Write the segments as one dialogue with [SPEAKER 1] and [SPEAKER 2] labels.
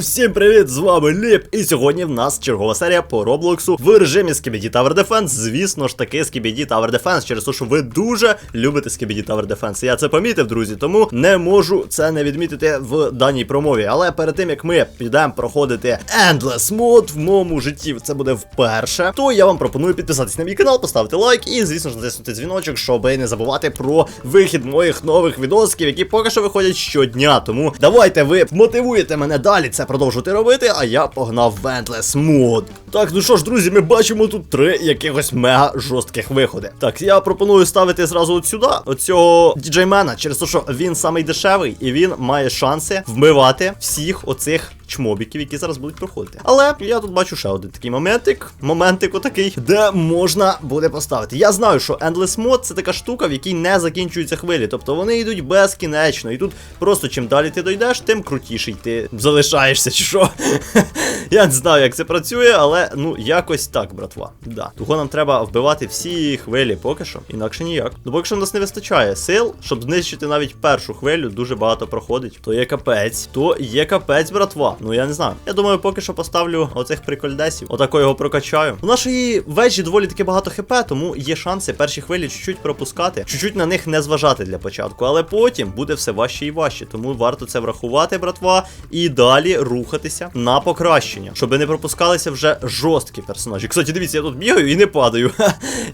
[SPEAKER 1] Всім привіт, з вами Ліп, і сьогодні в нас чергова серія по Роблоксу в режимі Skibidi Tower Defense. Звісно ж таки, Skibidi Tower Defense, через те, що ви дуже любите Skibidi Tower Defense. Я це помітив, друзі, тому не можу це не відмітити в даній промові. Але перед тим як ми підемо проходити Endless Mode в моєму житті, це буде вперше, то я вам пропоную підписатись на мій канал, поставити лайк і, звісно ж, натиснути дзвіночок, щоб не забувати про вихід моїх нових відосиків, які поки що виходять щодня. Тому давайте ви мотивуєте мене далі це продовжувати робити, а я погнав Вентлес Мод. Так, ну що ж, друзі, ми бачимо тут три якихось мега жорстких виходи. Так, я пропоную ставити зразу от сюди, оцього діджеймена, через те, що він самий дешевий і він має шанси вмивати всіх оцих чмобіків, які зараз будуть проходити. Але я тут бачу ще один такий моментик, моментик отакий, де можна буде поставити. Я знаю, що Endless Mode це така штука, в якій не закінчуються хвилі. Тобто вони йдуть безкінечно. І тут просто чим далі ти дойдеш, тим крутіший ти залишаєшся, чи що. Я не знаю, як це працює, але ну якось так, братва. Да. Того нам треба вбивати всі хвилі поки що, інакше ніяк. Ну поки що в нас не вистачає сил, щоб знищити навіть першу хвилю, дуже багато проходить. То є капець, то є капець, братва. Ну я не знаю. Я думаю, поки що поставлю оцих прикольдесів. Отако його прокачаю. У нашої вежі доволі таки багато хп, тому є шанси перші хвилі чуть-чуть пропускати, чуть-чуть на них не зважати для початку, але потім буде все важче і важче. Тому варто це врахувати, братва, і далі рухатися на покращення, щоб не пропускалися вже жорсткі персонажі. Кстати, дивіться, я тут бігаю і не падаю.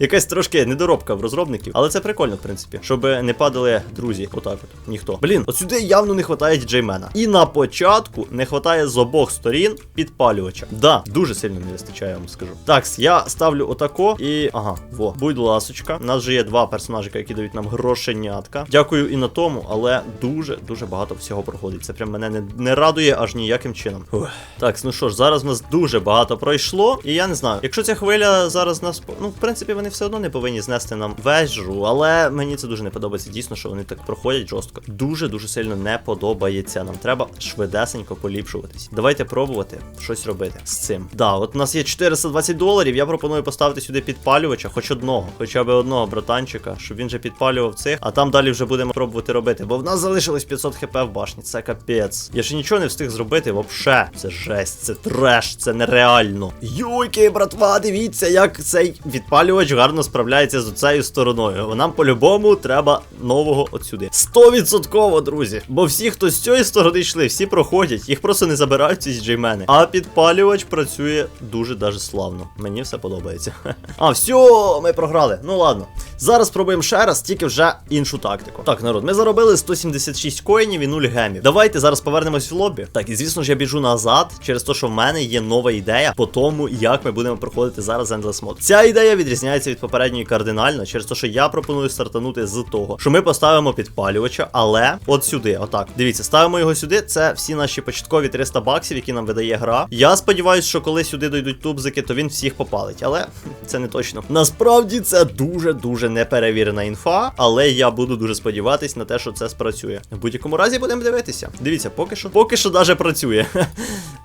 [SPEAKER 1] Якась трошки недоробка в розробників, але це прикольно, в принципі, щоб не падали друзі. Отак от. Ніхто. Блін, от сюди явно не вистачає діджеймена. І на початку не вистачає з обох сторін підпалювача. Да, дуже сильно не вистачає, я вам скажу. Так, я ставлю отако і. Ага, во, будь ласочка. У нас же є два персонажика, які дають нам грошенятка. Дякую і на тому, але дуже дуже багато всього проходить. Це прям мене не, не радує аж ніяким чином. Ух. Так, ну що ж, зараз в нас дуже багато пройшло, і я не знаю. Якщо ця хвиля зараз нас. Ну, в принципі, вони все одно не повинні знести нам вежу, але мені це дуже не подобається. Дійсно, що вони так проходять жорстко. Дуже дуже сильно не подобається. Нам треба швидесенько поліпшуватись. Давайте пробувати щось робити з цим. Да, от у нас є 420 доларів. Я пропоную поставити сюди підпалювача, хоч одного, хоча б одного братанчика, щоб він же підпалював цих. А там далі вже будемо пробувати робити. Бо в нас залишилось 500 хп в башні. Це капець. Я ще нічого не встиг зробити. Вообще, це жесть, це треш, це нереально. Юйки, братва, дивіться, як цей відпалювач гарно справляється з цією стороною. Нам по-любому треба нового отсюди. 100%, друзі. Бо всі, хто з цієї сторони йшли, всі проходять, їх просто не забирають ці джеймени. А підпалювач працює дуже даже славно. Мені все подобається. А, все, ми програли. Ну ладно. Зараз спробуємо ще раз, тільки вже іншу тактику. Так, народ, ми заробили 176 коїнів і 0 гемів. Давайте зараз повернемось в лобі. Так, і звісно ж я біжу назад, через те, що в мене є нова ідея по тому, як ми будемо проходити зараз Endless Mode. Ця ідея відрізняється від попередньої кардинально, через те, що я пропоную стартанути з того, що ми поставимо підпалювача, але от сюди, отак. Дивіться, ставимо його сюди. Це всі наші початкові 300 баксів, які нам видає гра. Я сподіваюся, що коли сюди дойдуть тубзики, то він всіх попалить. Але це не точно. Насправді це дуже-дуже неперевірена інфа, але я буду дуже сподіватись на те, що це спрацює. В будь-якому разі будемо дивитися. Дивіться, поки що, поки що даже працює.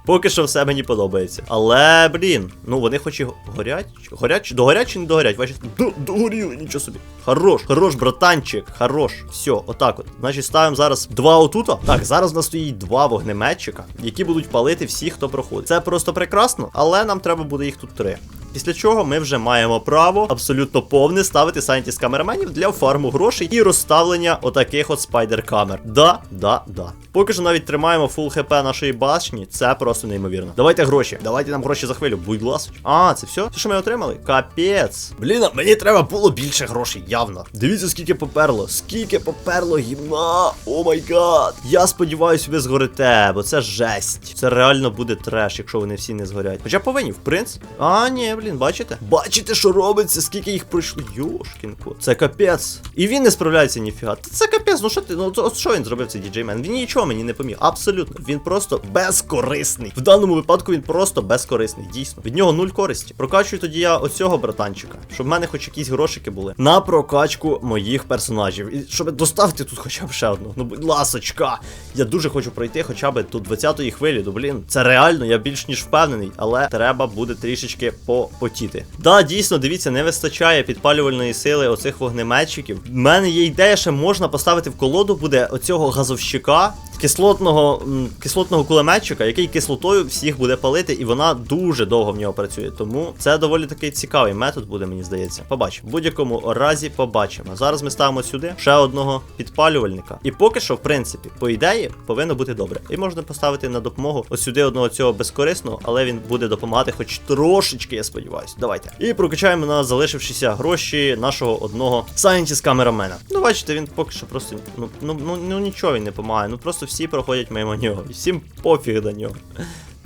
[SPEAKER 1] Поки що все мені подобається. Але, блін, ну вони хоч і горять. Горять, догорять чи не догорять? Бачите, До- догоріли, нічого собі. Хорош, хорош, братанчик, хорош. Все, отак от. Значить, ставимо зараз два отута. Так, зараз в нас стоїть два вогнеметчика, які будуть палити всіх, хто проходить. Це просто прекрасно, але нам треба буде їх тут три. Після чого ми вже маємо право абсолютно повне ставити сайентіст камераменів для фарму грошей і розставлення отаких от спайдер-камер. Да, да, да. Поки що навіть тримаємо фул хп нашої башні, це просто неймовірно. Давайте гроші, давайте нам гроші за хвилю, будь ласка. А, це все? Це що ми отримали? Капець. Блін, мені треба було більше грошей, явно. Дивіться, скільки поперло, скільки поперло гімна. О май гад. Я сподіваюся, ви згорите, бо це жесть. Це реально буде треш, якщо вони всі не згорять. Хоча повинні, в принципі. А, ні, блін, бачите? Бачите, що робиться, скільки їх пройшло. Йошкінко. Це капець. І він не справляється ніфіга. Це капець, ну що ти? Ну от що він зробив цей діджеймен? Він нічого мені не поміг. Абсолютно. Він просто безкорисний. В даному випадку він просто безкорисний. Дійсно. Від нього нуль користі. Прокачую тоді я оцього братанчика, щоб в мене хоч якісь грошики були. На прокачку моїх персонажів. І щоб доставити тут хоча б ще одну. Ну, будь ласочка. Я дуже хочу пройти хоча б до 20-ї хвилі. Ну, блін, це реально, я більш ніж впевнений, але треба буде трішечки попотіти. Да, дійсно, дивіться, не вистачає підпалювальної сили оцих вогнеметчиків. В мене є ідея, ще можна поставити в колоду буде оцього газовщика. Кислотного, кислотного кулеметчика, який кислотою всіх буде палити, і вона дуже довго в нього працює. Тому це доволі такий цікавий метод буде, мені здається. Побачимо. В будь-якому разі побачимо. Зараз ми ставимо сюди ще одного підпалювальника. І поки що, в принципі, по ідеї, повинно бути добре. І можна поставити на допомогу ось сюди одного цього безкорисного, але він буде допомагати хоч трошечки, я сподіваюся. Давайте. І прокачаємо на залишившися гроші нашого одного сайентіс камерамена. Ну, бачите, він поки що просто ну, ну, ну, ну нічого він не допомагає. Ну просто всі проходять мимо нього. І всім пофіг до нього.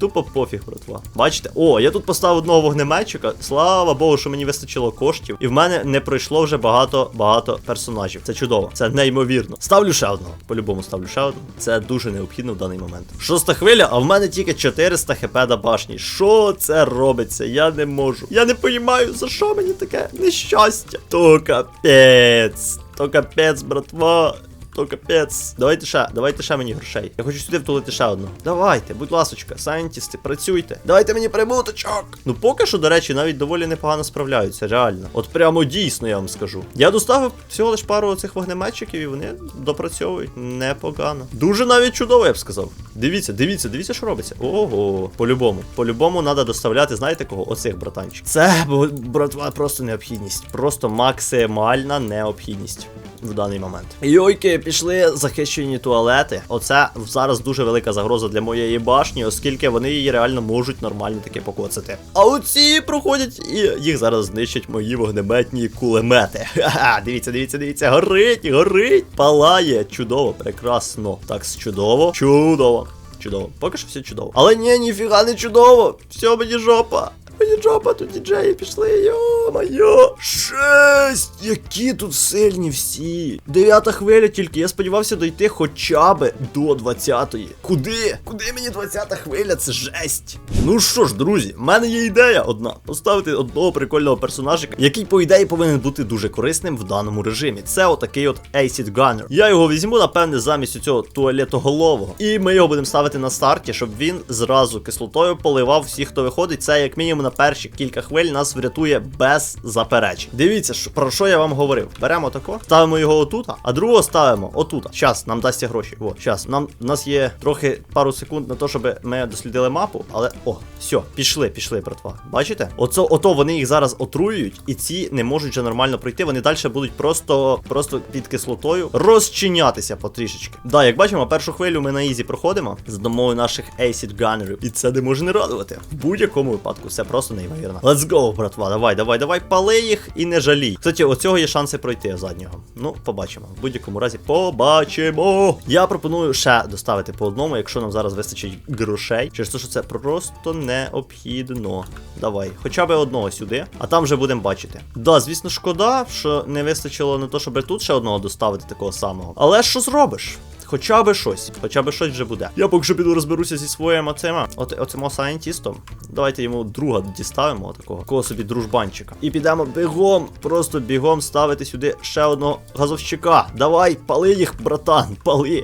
[SPEAKER 1] Тупо пофіг, братва. Бачите? О, я тут поставив одного вогнеметчика. Слава Богу, що мені вистачило коштів. І в мене не пройшло вже багато-багато персонажів. Це чудово, це неймовірно. Ставлю ще одного. По-любому ставлю ще одного. Це дуже необхідно в даний момент. Шоста хвиля, а в мене тільки 400 хп до башні. Що це робиться? Я не можу. Я не розумію, за що мені таке нещастя. То капець. То капець, братва. То капець. Давайте ще, давайте ще мені грошей. Я хочу сюди втулити ще одну. Давайте, будь ласочка, сайентісти, працюйте. Давайте мені прибуточок. Ну поки що, до речі, навіть доволі непогано справляються, реально. От прямо дійсно, я вам скажу. Я доставив всього лиш пару цих вогнеметчиків, і вони допрацьовують непогано. Дуже навіть чудово, я б сказав. Дивіться, дивіться, дивіться, що робиться. Ого, по-любому. По-любому треба доставляти, знаєте кого? Оцих братанчиків. Це, братва, просто необхідність. Просто максимальна необхідність в даний момент. Йойки, пішли захищені туалети. Оце зараз дуже велика загроза для моєї башні, оскільки вони її реально можуть нормально таки покоцати. А оці проходять і їх зараз знищать мої вогнеметні кулемети. Ха-ха, дивіться, дивіться, дивіться, горить, горить, палає. Чудово, прекрасно. Так, чудово, чудово. Чудово, поки що все чудово. Але ні, ніфіга не чудово. Все, мені жопа. Мені жопа, тут діджеї пішли, йо-моє. Шесть! Які тут сильні всі. Дев'ята хвиля тільки. Я сподівався дойти хоча б до 20-ї. Куди? Куди мені 20-та хвиля? Це жесть. Ну що ж, друзі, в мене є ідея одна: поставити одного прикольного персонажика, який, по ідеї, повинен бути дуже корисним в даному режимі. Це отакий от Acid Gunner. Я його візьму, напевне, замість цього туалетоголового. І ми його будемо ставити на старті, щоб він зразу кислотою поливав всіх, хто виходить. Це як мінімум на перші кілька хвиль нас врятує без заперечень. Дивіться, про що я вам говорив. Беремо тако, ставимо його отут, а другого ставимо отут. Щас, нам дасть гроші. О, щас. Нам у нас є трохи пару секунд на те, щоб ми дослідили мапу, але о, все, пішли, пішли, братва. Бачите? Оце, ото вони їх зараз отруюють, і ці не можуть вже нормально пройти. Вони далі будуть просто, просто під кислотою розчинятися потрішечки. Да, як бачимо, першу хвилю ми на ізі проходимо з домовою наших Acid Gunnerів. І це не може не радувати. В будь-якому випадку все просто неймовірно. Let's go, братва. Давай, давай, давай, пали їх і не жалій. Кстати, оцього є шанси пройти заднього. Ну, побачимо. В будь-якому разі побачимо. Я пропоную ще доставити по одному, якщо нам зараз вистачить грошей. Через те, що це просто необхідно. Давай, хоча б одного сюди, а там вже будемо бачити. Да, звісно, шкода, що не вистачило на те, щоб тут ще одного доставити такого самого. Але що зробиш? Хоча би щось, хоча би щось вже буде. Я поки що піду розберуся зі своїм оцим, от, оцим сайентістом. Давайте йому друга діставимо, такого, такого собі дружбанчика. І підемо бігом, просто бігом ставити сюди ще одного газовщика. Давай, пали їх, братан, пали.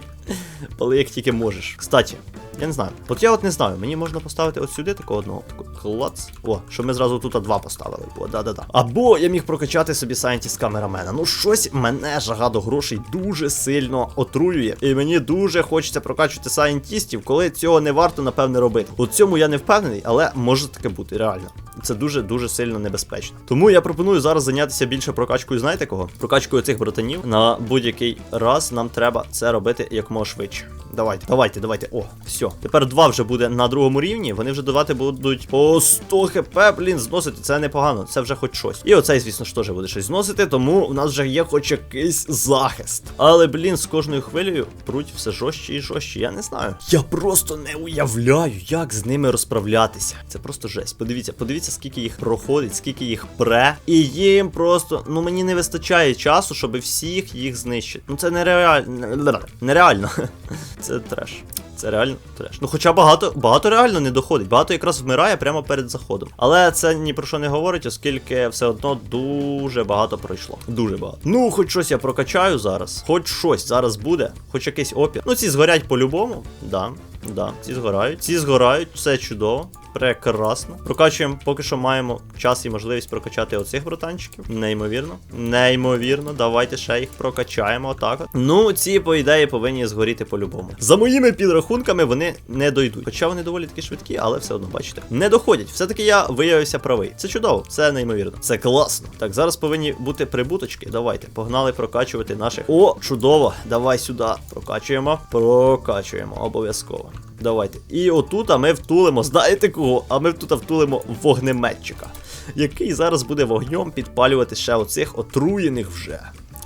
[SPEAKER 1] Пали як тільки можеш. Кстати, я не знаю. От я от не знаю, мені можна поставити от сюди такого одного. Клац. О, що ми зразу тут два поставили. О, да-да-да. Або я міг прокачати собі сайентіст камерамена. Ну щось мене жага до грошей дуже сильно отруює. І мені дуже хочеться прокачувати сайентістів, коли цього не варто, напевне, робити. У цьому я не впевнений, але може таке бути, реально. Це дуже-дуже сильно небезпечно. Тому я пропоную зараз зайнятися більше прокачкою, знаєте кого? Прокачкою цих братанів. На будь-який раз нам треба це робити якомога швидше. Давайте, давайте, давайте. О, все. Тепер два вже буде на другому рівні. Вони вже давати будуть по 100 хп, блін, зносити. Це непогано, це вже хоч щось. І оцей, звісно ж, теж буде щось зносити, тому в нас вже є хоч якийсь захист. Але, блін, з кожною хвилею пруть все жорстче і жорстче. Я не знаю. Я просто не уявляю, як з ними розправлятися. Це просто жесть. Подивіться, подивіться, скільки їх проходить, скільки їх пре. І їм просто, ну мені не вистачає часу, щоб всіх їх знищити. Ну це нереально. Нереально. Це треш. Це реально треш. Ну хоча багато багато реально не доходить. Багато якраз вмирає прямо перед заходом. Але це ні про що не говорить, оскільки все одно дуже багато пройшло. Дуже багато. Ну, хоч щось я прокачаю зараз. Хоч щось зараз буде, хоч якийсь опір. Ну, ці згорять по-любому, да. Да, ці згорають. Ці згорають, все чудово. Прекрасно. Прокачуємо, поки що маємо час і можливість прокачати оцих братанчиків. Неймовірно. Неймовірно. Давайте ще їх прокачаємо. Отак от. Ну, ці, по ідеї, повинні згоріти по-любому. За моїми підрахунками, вони не дойдуть. Хоча вони доволі таки швидкі, але все одно, бачите. Не доходять. Все-таки я виявився правий. Це чудово, це неймовірно. Це класно. Так, зараз повинні бути прибуточки. Давайте, погнали прокачувати наших. О, чудово! Давай сюди. Прокачуємо. Прокачуємо. Обов'язково. Давайте. І отут ми втулимо, знаєте кого? А ми тут втулимо вогнеметчика, який зараз буде вогнем підпалювати ще оцих отруєних вже.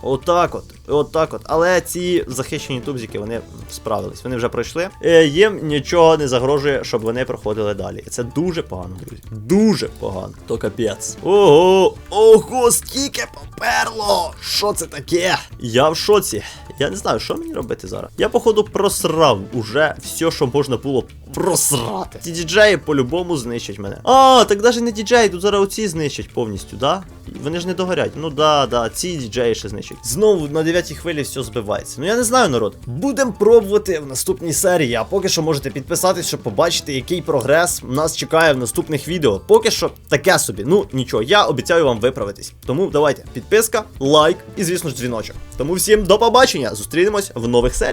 [SPEAKER 1] Отак от, отак от. Але ці захищені тубзики вони справились, вони вже пройшли. Е, їм нічого не загрожує, щоб вони проходили далі. Це дуже погано, друзі. Дуже погано. То капець. Ого, ого, скільки поперло! Що це таке? Я в шоці. Я не знаю, що мені робити зараз. Я, походу, просрав уже все, що можна було просрати. Ці діджеї по-любому знищать мене. А, так навіть не діджеї, тут зараз оці знищать повністю, да? Вони ж не догорять. Ну да, да, ці діджеї ще знищать. Знову на 9 хвилі все збивається. Ну я не знаю, народ. Будемо пробувати в наступній серії. А поки що можете підписатись, щоб побачити, який прогрес нас чекає в наступних відео. Поки що таке собі. Ну нічого, я обіцяю вам виправитись. Тому давайте підписка, лайк і, звісно ж, дзвіночок. Тому всім до побачення. Зустрінемось в нових серіях.